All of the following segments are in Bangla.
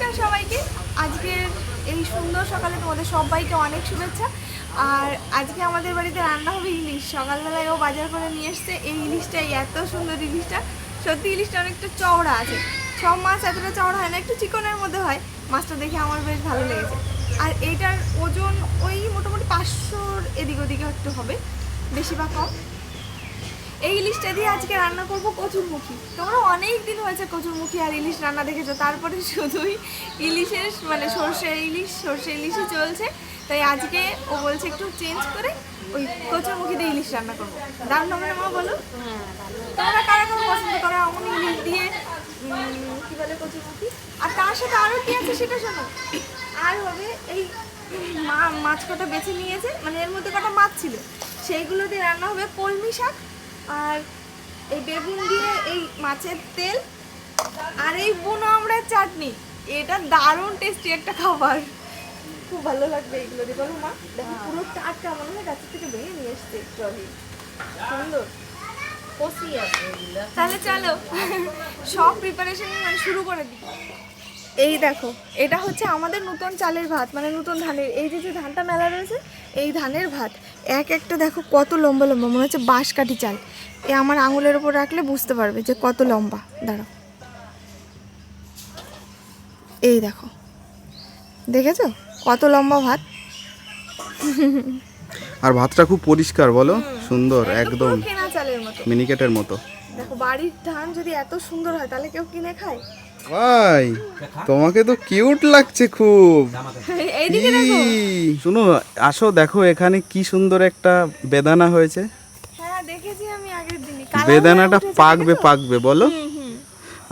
নমস্কার সবাইকে। আজকের এই সুন্দর সকালে তোমাদের সবাইকে অনেক শুভেচ্ছা। আর আজকে আমাদের বাড়িতে রান্না হবে ইলিশ। সকালবেলায় ও বাজার করে নিয়ে এসছে। এই ইলিশটাই, এত সুন্দর ইলিশটা। সত্যি ইলিশটা অনেকটা চওড়া আছে। সব মাছ এতটা চওড়া হয় না, একটু চিকনের মধ্যে হয়। মাছটা দেখে আমার বেশ ভালো লেগেছে। আর এইটার ওজন ওই মোটামুটি পাঁচশোর এদিক ওদিকে একটু হবে, বেশি বা কম। এই ইলিশটা দিয়ে আজকে রান্না করব কচুরমুখী। তোমরা অনেক দিন হয়েছে কচুরমুখী আর ইলিশ রান্না দেখেছ, তারপরে শুধুই ইলিশের মানে সর্ষে ইলিশ সর্ষে ইলিশই চলছে। তাই আজকে ও বলছে একটু চেঞ্জ করে ওই কচুরমুখী দিয়ে ইলিশ রান্না করব। দাম নামে মা বলো? তোমরা কারা কারা পছন্দ করো? এমন ইলিশ দিয়ে কি বলে কচুরমুখী? আর তার সাথে আরও কি আছে সেটা শোনো। আর হবে এই মা, মাছ কটা বেছে নিয়েছে মানে এর মধ্যে কটা মাছ ছিল, সেইগুলো দিয়ে রান্না হবে কলমি শাক আর এই বেগুন দিয়ে এই মাছের তেল আর এই বুনো আমড়ার চাটনি। এটা দারুণ টেস্টি একটা খাবার। খুব ভালো লাগবে এইগুলো দিয়ে। বলো মা দেখো পুরো টাটকা মনে হয় গাছের থেকে ভেঙে নিয়ে এসছে একটু আগে সুন্দর। তাহলে চলো সব প্রিপারেশন মানে শুরু করে দিই। এই দেখো এটা হচ্ছে আমাদের নতুন চালের ভাত মানে নতুন ধানের এই যে যে ধানটা মেলা রয়েছে এই ধানের ভাত এক একটা দেখো কত লম্বা লম্বা মনে হচ্ছে বাঁশকাঠি চাল। এ আমার আঙুলের ওপর রাখলে বুঝতে পারবে যে কত লম্বা। দাঁড়াও। এই দেখো। দেখেছ? কত লম্বা ভাত? আর ভাতটা খুব পরিষ্কার বলো? সুন্দর একদম মিনিকেটের মতো। দেখো বাড়ির ধান যদি এত সুন্দর হয় তাহলে কেউ কিনে খায়? ভাই তোমাকে তো কিউট লাগছে খুব। শুনো আসো দেখো এখানে কি সুন্দর একটা বেদানা হয়েছে। হ্যাঁ বেদানাটা পাকবে পাকবে বলো।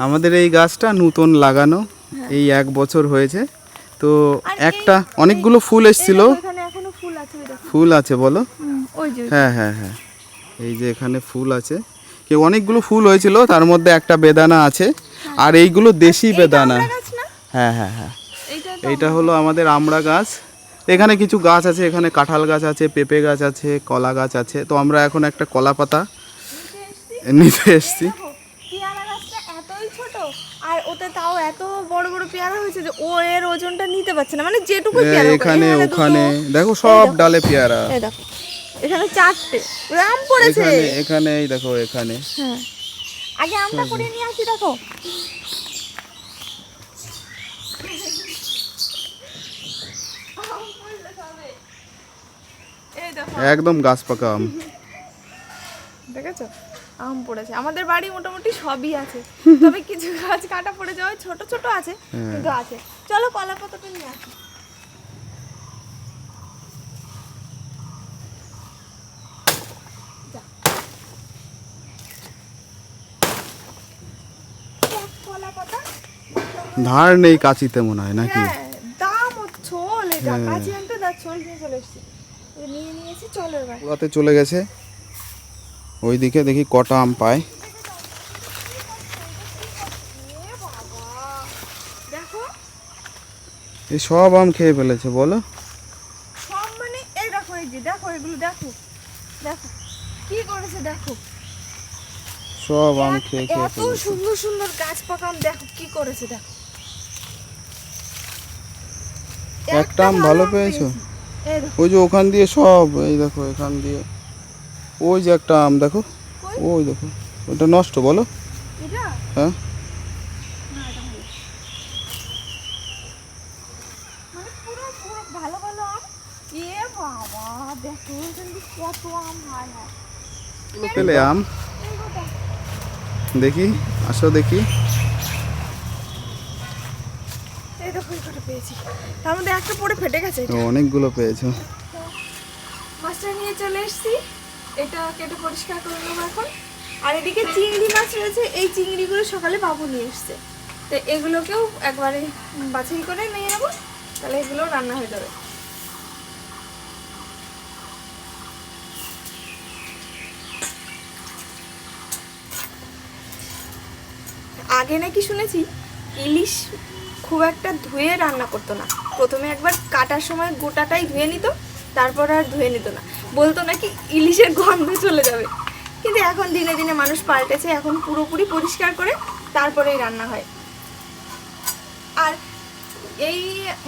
আমাদের এই গাছটা নতুন লাগানো এই এক বছর হয়েছে। তো একটা অনেকগুলো ফুল এসছিল। ফুল আছে বলো। হ্যাঁ হ্যাঁ হ্যাঁ। এই যে এখানে ফুল আছে। কি অনেকগুলো ফুল হয়েছিল তার মধ্যে একটা বেদানা আছে। আর এইগুলো দেশি বেদানা। হ্যাঁ হ্যাঁ হ্যাঁ। এইটা হলো আমাদের আমড়া গাছ। এখানে কিছু গাছ আছে এখানে কাঁঠাল গাছ আছে পেঁপে গাছ আছে কলা গাছ আছে। তো আমরা এখন একটা কলা পাতা নিতে এসছি। আর ওতে তাও এত বড় বড় পেয়ারা হয়েছে যে ও এর ওজনটা নিতে পারছে না। মানে যেটুকু পেয়ারা এখানে ওখানে। দেখো সব ডালে পেয়ারা। এই দেখো এখানে চারটে আম পড়েছে। এখানে এখানে এই দেখো এখানে। হ্যাঁ। আগে আমটা করে নিয়ে আসি দেখো। এই দেখো একদম গাছ পাকা আম। দেখেছ? আম পড়েছে। আমাদের বাড়ি মোটামুটি সবই আছে। তবে কিছু গাছ কাটা পড়ে যাওয়া ছোট ছোট আছে হ্যাঁ। কিন্তু আছে। চলো কলা পাতাটা নিয়ে আসি যা। দেখ, কলা পাতা ধার নেই কাচিতে মনে হয় নাকি? হ্যাঁ দাম ছোল এটা হ্যাঁ। আনতে দা ছোল নিয়ে চলে এসেছি। এ নিয়ে নিয়েছি চলো এবার। পুরাতে চলে গেছে। ওইদিকে দেখি কটা আম পায়। এই সব আম খেয়ে ফেলেছে বলো। সব মানে এই দেখো এই যে দেখো এগুলো দেখো। দেখো কি করেছে দেখো। সব আম খেয়ে খেয়ে এত সুন্দর সুন্দর গাছ পাকাম দেখো কি করেছে দেখো। একটা আম ভালো পেয়েছ? ওই যে ওখান দিয়ে সব এই দেখো এখান দিয়ে। ওই যে একটা আম দেখো। ওই দেখো ওটা নষ্ট বলো। হ্যাঁ। মানে হয় পেলে আম। দেখি আসো দেখি। এই দেখো কটা পেয়েছি। তার মধ্যে একটা পড়ে ফেটে গেছে। অনেকগুলো পেয়েছ। মাছটা নিয়ে চলে এসেছি। এটা কেটে পরিষ্কার করে নেব এখন। আর এদিকে চিংড়ি মাছ রয়েছে এই চিংড়িগুলো সকালে বাবু নিয়ে এসছে। তো এগুলোকেও একবারে বাছাই করে নিয়ে নেব। তাহলে এগুলো রান্না হয়ে যাবে। আগে নাকি শুনেছি ইলিশ খুব একটা ধুয়ে রান্না করতো না। প্রথমে একবার কাটার সময় গোটাটাই ধুয়ে নিত, তারপর আর ধুয়ে নিত না। বলতো নাকি ইলিশের গন্ধ চলে যাবে। কিন্তু এখন দিনে দিনে মানুষ পাল্টেছে, এখন পুরোপুরি পরিষ্কার করে তারপরেই রান্না হয়। আর এই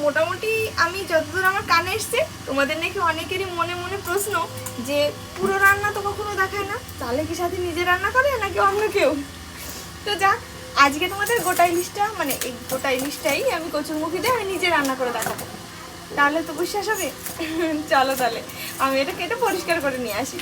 মোটামুটি আমি যতদূর আমার কানে এসছে, তোমাদের নাকি অনেকেরই মনে মনে প্রশ্ন যে, পুরো রান্না তো কখনো দেখায় না। তাহলে কি সাথে নিজে রান্না করে নাকি অন্য কেউ? তো যাক আজকে তোমাদের গোটা ইলিশটা মানে এই গোটা ইলিশটাই আমি কচুর কচুরমুখী দিয়ে আমি নিজে রান্না করে দেখাবো। তাহলে তো বিশ্বাস হবে? চলো তাহলে, আমি এটা কেটে পরিষ্কার করে নিয়ে আসি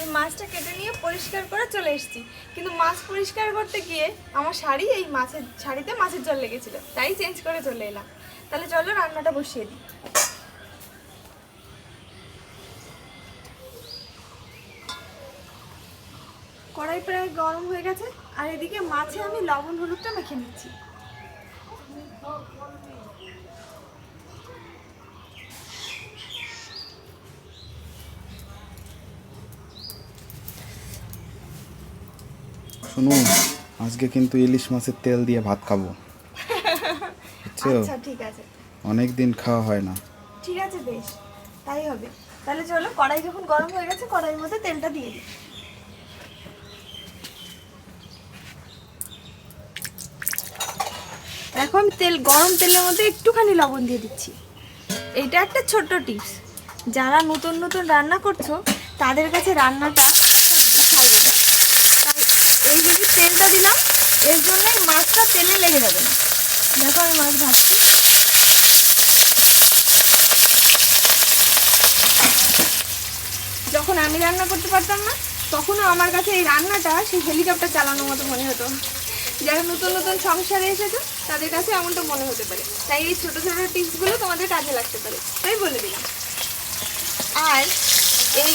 এই মাছটা কেটে নিয়ে পরিষ্কার করে চলে এসেছি। কিন্তু মাছ পরিষ্কার করতে গিয়ে আমার শাড়ি এই মাছের, শাড়িতে মাছের জল লেগেছিল। তাই চেঞ্জ করে চলে এলাম। তাহলে চলো রান্নাটা বসিয়ে দিই। কড়াই প্রায় গরম হয়ে গেছে, আর এদিকে মাছে আমি লবণ, হলুদটা মেখে নিচ্ছি। শুনো আজকে কিন্তু ইলিশ মাছের তেল দিয়ে ভাত খাব। বুঝছ? আচ্ছা ঠিক আছে। অনেক দিন খাওয়া হয় না। ঠিক আছে বেশ। তাই হবে। তাহলে চলো কড়াই যখন গরম হয়ে গেছে কড়াইয়ের মধ্যে তেলটা দিয়ে দিই। এখন তেল গরম তেলের মধ্যে একটুখানি লবণ দিয়ে দিচ্ছি। এটা একটা ছোট্ট টিপস। যারা নতুন নতুন রান্না করছ তাদের কাছে রান্নাটা এই যদি তেলটা দিলাম, এর জন্যই মাছটা তেলে লেগে যাবে। না দেখো আমি মাছ ভাজছি। যখন আমি রান্না করতে পারতাম না, তখনও আমার কাছে এই রান্নাটা, সেই হেলিকপ্টার চালানোর মতো মনে হতো। যারা নতুন নতুন সংসারে এসেছে, তাদের কাছে এমনটা মনে হতে পারে। তাই এই ছোটো ছোটো টিপসগুলো তোমাদের কাজে লাগতে পারে। তাই বলে দিলাম। আর এই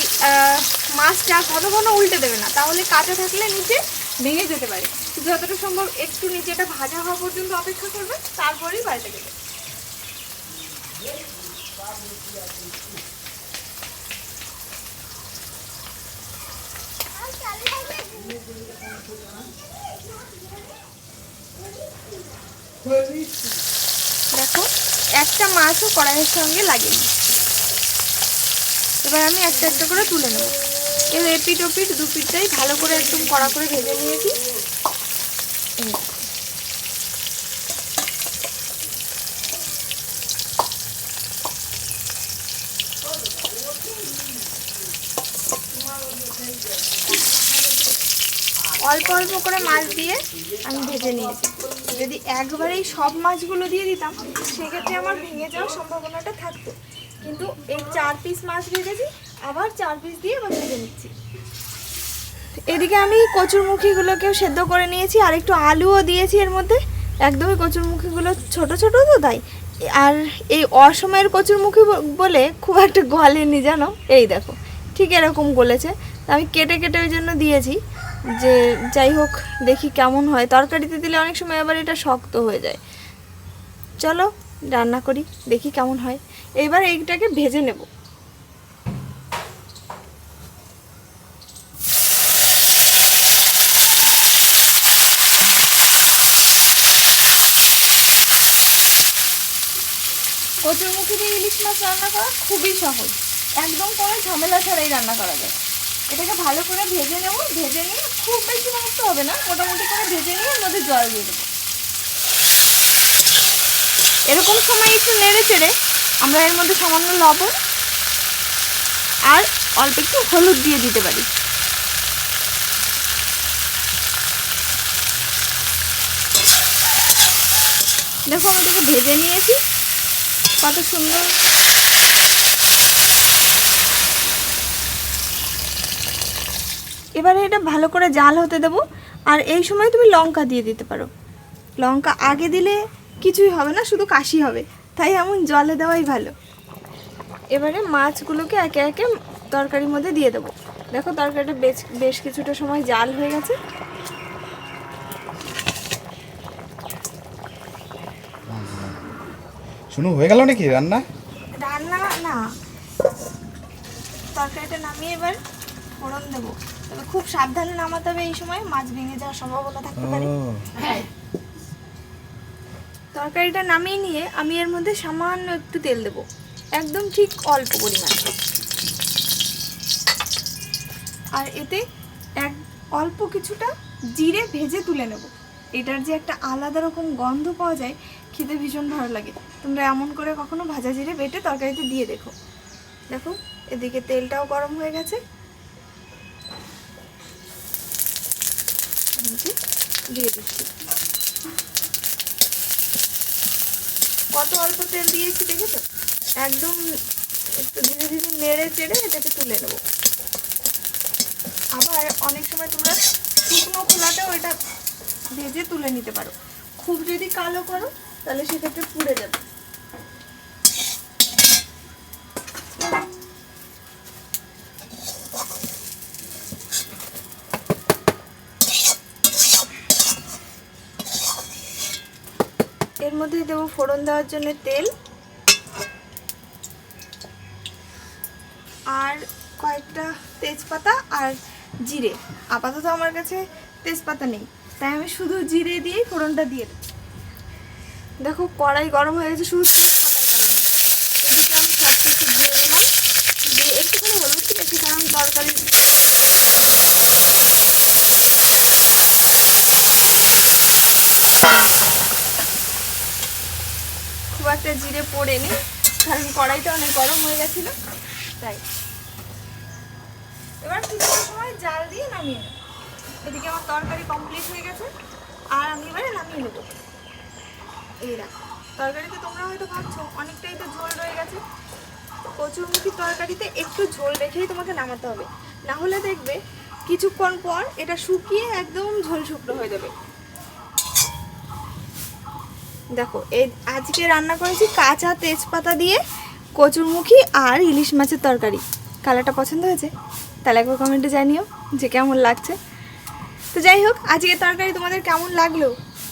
মাছটা ঘন ঘন উল্টে দেবে না। তাহলে কাঁচা থাকলে নিচে ভেঙে যেতে পারে। যতটা সম্ভব একটু নিচেটা ভাজা হওয়া পর্যন্ত অপেক্ষা করবে, তারপরেই বাড়িতে দেবে দেখো, একটা মাছও কড়াইয়ের সঙ্গে লাগেনি এবার আমি একটা একটা করে তুলে নেব। এবার এপিট ওপিট দু পিঠটাই ভালো করে একদম কড়া করে ভেজে নিয়েছি। অল্প অল্প করে মাছ দিয়ে আমি ভেজে নিয়েছি। যদি একবারেই সব মাছগুলো দিয়ে দিতাম, সেক্ষেত্রে আমার ভেঙে যাওয়ার সম্ভাবনাটা থাকতো। কিন্তু এই চার পিস মাছ ভেজেছি আবার চার পিস দিয়ে এবার ভেজে নিচ্ছি। এদিকে আমি কচুরমুখীগুলোকেও সেদ্ধ করে নিয়েছি, আর একটু আলুও দিয়েছি এর মধ্যে। একদমই কচুরমুখীগুলো ছোট ছোট তো তাই। আর এই অসময়ের কচুরমুখী বলে খুব একটা গলেনি জানো? এই দেখো, ঠিক এরকম গলেছে। আমি কেটে কেটে ওই জন্য দিয়েছি, যে যাই হোক, দেখি কেমন হয়। তরকারিতে দিলে অনেক সময় আবার এটা শক্ত হয়ে যায়। চলো, রান্না করি, দেখি কেমন হয়। এবার এইটাকে ভেজে নেব। কচুরমুখী দিয়ে ইলিশ মাছ রান্না করা খুবই সহজ। একদম কোনো ঝামেলা ছাড়াই রান্না করা যায়। এটাকে ভালো করে ভেজে নেব। ভেজে নিয়ে খুব বেশি ভাজতে হবে না, মোটামুটি করে ভেজে নিয়ে মধ্যে জল দিয়ে দেবো। এরকম সময় একটু নেড়ে চেড়ে আমরা এর মধ্যে সামান্য লবণ আর অল্প একটু হলুদ দিয়ে দিতে পারি। দেখো এটাকে ভেজে নিয়েছি। কত সুন্দর। এবারে এটা ভালো করে জাল হতে দেবো। আর এই সময় তুমি লঙ্কা দিয়ে দিতে পারো। লঙ্কা আগে দিলে কিছুই হবে না, শুধু কাশি হবে। তাই এমন জলে দেওয়াই ভালো। এবারে মাছগুলোকে একে একে তরকারির মধ্যে দিয়ে দেবো। দেখো তরকারিটা বেশ বেশ কিছুটা সময় জাল হয়ে গেছে। শুনু হয়ে গেল নাকি রান্না? রান্না না। তরকারিটা নামিয়ে এবার ফোড়ন দেবো। তবে খুব সাবধানে নামাতে হবে এই সময় মাছ ভেঙে যাওয়ার সম্ভাবনা থাকতে পারে। তো তরকারিটা নামিয়ে নিয়ে আমি এর মধ্যে সামান্য একটু তেল দেবো। একদম ঠিক অল্প পরিমাণ। আর এতে এক অল্প কিছুটা জিরে ভেজে তুলে নেব। এটার যে একটা আলাদা রকম গন্ধ পাওয়া যায় খেতে ভীষণ ভালো লাগে। তোমরা এমন করে কখনো ভাজা জিরে বেটে তরকারিতে দিয়ে দেখো। দেখো, এদিকে তেলটাও গরম হয়ে গেছে। দিয়ে দিচ্ছি। কত অল্প তেল দিয়েছি দেখেছ? একদম একটু ধীরে ধীরে নেড়ে চেড়ে এটাকে তুলে নেব। আবার অনেক সময় তোমরা শুকনো খোলাটাও এটা ভেজে তুলে নিতে পারো। খুব যদি কালো করো তাহলে সেক্ষেত্রে পুড়ে যাবে। এর মধ্যে দেবো ফোড়ন দেওয়ার জন্য তেল। আর কয়েকটা তেজপাতা আর জিরে। আপাতত আমার কাছে তেজপাতা নেই। তাই আমি শুধু জিরে দিয়েই ফোড়নটা দিয়ে দেবো। দেখো কড়াই গরম হয়ে গেছে, শুধু তেজপাতার কারণে এদিকে আমি সব কিছু দিয়ে দিলাম। দিয়ে একটুখানি হলুদ দিয়েছি কারণ তরকারি খুব একটা জিরে পড়েনি কারণ কড়াইটা অনেক গরম হয়ে গেছিল, তাই। এবার কিছুটা সময় জাল দিয়ে নামিয়ে নেব। এদিকে আমার তরকারি কমপ্লিট হয়ে গেছে, আর আমি এবারে নামিয়ে নেব। এই দেখো, তরকারিতে তোমরা হয়তো ভাবছ, অনেকটাই তো ঝোল রয়ে গেছে। কচুরমুখির তরকারিতে একটু ঝোল রেখেই তোমাকে নামাতে হবে। না হলে দেখবে কিছুক্ষণ পর এটা শুকিয়ে একদম ঝোল শুকনো হয়ে যাবে। দেখো, এই আজকে রান্না করেছি কাঁচা তেজপাতা দিয়ে কচুরমুখী আর ইলিশ মাছের তরকারি। কালারটা পছন্দ হয়েছে? তাহলে একবার কমেন্টে জানিও যে কেমন লাগছে। তো যাই হোক আজকে তরকারি তোমাদের কেমন লাগল?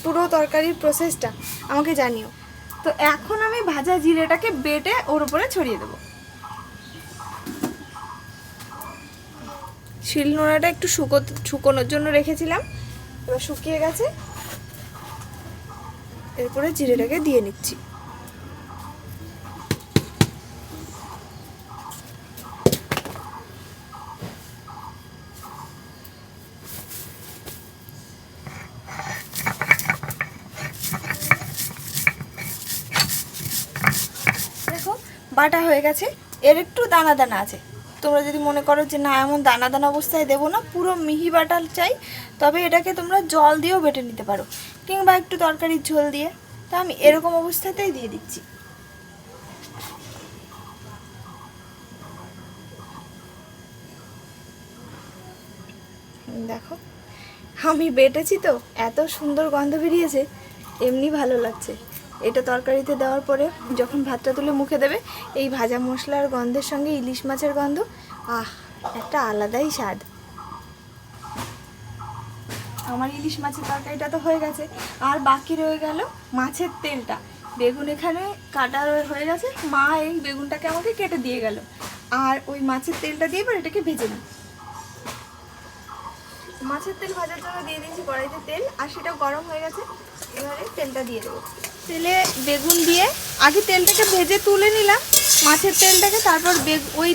পুরো তরকারির প্রসেসটা আমাকে জানিও। তো এখন আমি ভাজা জিরেটাকে বেটে ওর উপরে ছড়িয়ে দেবো। শিল নোড়াটা একটু শুকো, শুকোনোর জন্য রেখেছিলাম। এবার শুকিয়ে গেছে। এরপরে জিরেটাকে দিয়ে নিচ্ছি দেখো বাটা হয়ে গেছে, এর একটু দানা দানা আছে। তোমরা যদি মনে করো যে না, এমন দানা দানা অবস্থায় দেবো না, পুরো মিহি বাটা চাই, তবে এটাকে তোমরা জল দিয়েও বেটে নিতে পারো, কিংবা একটু তরকারির ঝোল দিয়ে। তা আমি এরকম অবস্থাতেই দিয়ে দিচ্ছি। দেখো, আমি বেটেছি তো, এত সুন্দর গন্ধ বেরিয়েছে, এমনি ভালো লাগছে। এটা তরকারিতে দেওয়ার পরে যখন ভাতটা তুলে মুখে দেবে, এই ভাজা মশলার গন্ধের সঙ্গে ইলিশ মাছের গন্ধ, আহ, একটা আলাদাই স্বাদ। আমার ইলিশ মাছের তরকারিটা তো হয়ে গেছে। আর বাকি রয়ে গেল মাছের তেলটা। বেগুন এখানে কাটা হয়ে গেছে। মা এই বেগুনটাকে আমাকে কেটে দিয়ে গেল। আর ওই মাছের তেলটা দিয়ে এবার এটাকে ভেজে নিই মাছের তেল ভাজার জন্য দিয়ে দিয়েছি কড়াইতে তেল, আর সেটা গরম হয়ে গেছে। এবারে তেলটা দিয়ে দেবো। তেলে বেগুন দিয়ে আগে তেলটাকে ভেজে তুলে নিলাম। মাছের তেলটাকে তারপর বেগ ওই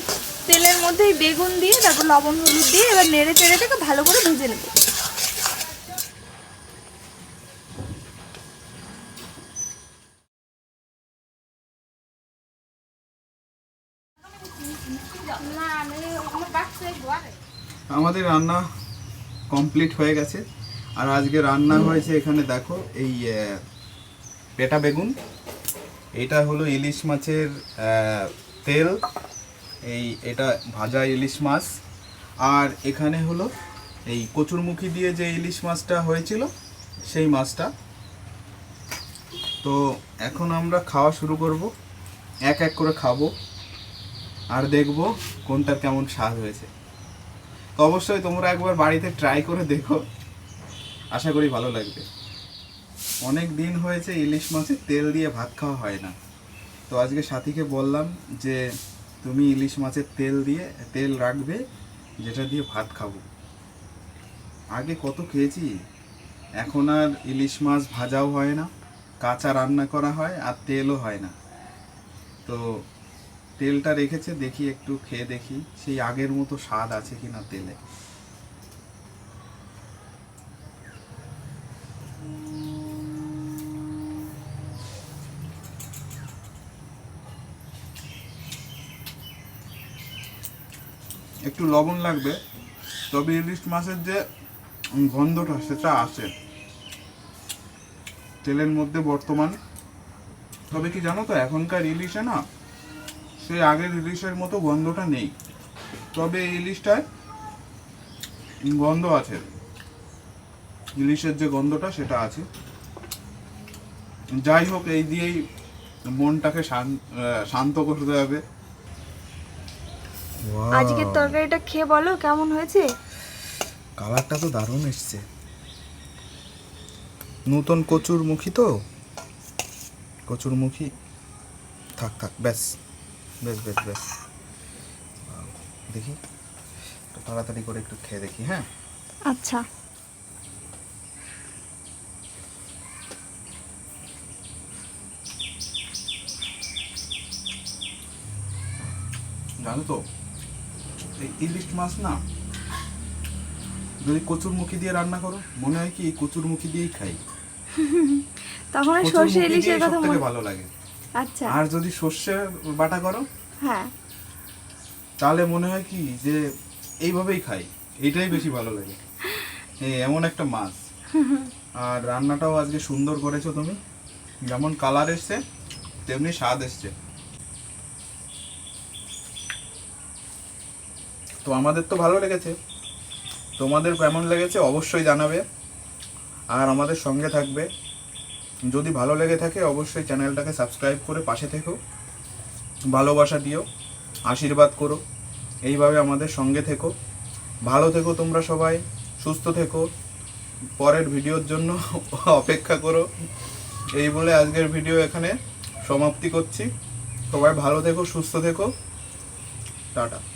তেলের মধ্যেই বেগুন দিয়ে তারপর লবণ হলুদ দিয়ে এবার নেড়ে চেড়ে থেকে ভালো করে ভেজে নেব। আমাদের রান্না কমপ্লিট হয়ে গেছে। আর আজকে রান্না হয়েছে এখানে দেখো এই পেটা বেগুন। এটা হলো ইলিশ মাছের তেল। এই, এটা ভাজা ইলিশ মাছ। আর এখানে হলো এই কচুরমুখী দিয়ে যে ইলিশ মাছটা হয়েছিল, সেই মাছটা। তো এখন আমরা খাওয়া শুরু করব। এক এক করে খাব। আর দেখব কোনটার কেমন স্বাদ হয়েছে। তো অবশ্যই তোমরা একবার বাড়িতে ট্রাই করে দেখো। আশা করি ভালো লাগবে। অনেক দিন হয়েছে ইলিশ মাছের তেল দিয়ে ভাত খাওয়া হয় না। তো আজকে সাথীকে বললাম যে, তুমি ইলিশ মাছের তেল দিয়ে, তেল রাখবে, যেটা দিয়ে ভাত খাব। আগে কত খেয়েছি? এখন আর ইলিশ মাছ ভাজাও হয় না, কাঁচা রান্না করা হয় আর তেলও হয় না। তো তেলটা রেখেছে, দেখি একটু খেয়ে দেখি, সেই আগের মতো স্বাদ আছে কিনা তেলে। একটু লবণ লাগবে, তবে ইলিশ মাছের যে গন্ধটা, সেটা আছে। তেলের মধ্যে বর্তমান। তবে কি জানো তো, এখনকার ইলিশে না, সেই আগের ইলিশের মতো গন্ধটা নেই। তবে এই ইলিশটায় গন্ধ আছে। ইলিশের যে গন্ধটা, সেটা আছে। যাই হোক, এই দিয়েই মনটাকে শান- শান্ত করতে হবে। আজকের তরকারিটা খেয়ে বলো কেমন হয়েছে? কালারটা তো দারুণ এসছে। নতুন কচুর মুখী তো? কচুর মুখী থাক থাক ব্যাস বেশ বেশ বেশ দেখি একটু তাড়াতাড়ি করে একটু খেয়ে দেখি হ্যাঁ? আচ্ছা। জানো তো এই ইলিশ মাছ না যদি কচুর মুখী দিয়ে রান্না করো মনে হয় কি এই কচুর মুখী দিয়েই খাই। তখন ওই সর্ষে ইলিশের কথা মনে ভালো লাগে। আচ্ছা। আর যদি সর্ষে বাটা করো হ্যাঁ। তাহলে মনে হয় কি যে এইভাবেই খাই এটাই বেশি ভালো লাগে। এই এমন একটা মাছ। আর রান্নাটাও আজকে সুন্দর করেছ তুমি। যেমন কালার এসছে তেমনি স্বাদ এসছে। তো আমাদের তো ভালো লেগেছে। তোমাদের কেমন লেগেছে অবশ্যই জানাবে। আর আমাদের সঙ্গে থাকবে। যদি ভালো লেগে থাকে অবশ্যই চ্যানেলটাকে সাবস্ক্রাইব করে পাশে থেকো। ভালোবাসা দিও, আশীর্বাদ করো। এইভাবে আমাদের সঙ্গে থেকো। ভালো থেকো তোমরা সবাই, সুস্থ থেকো। পরের ভিডিওর জন্য অপেক্ষা করো। এই বলে আজকের ভিডিও এখানে সমাপ্তি করছি। সবাই ভালো থেকো, সুস্থ থেকো। টাটা।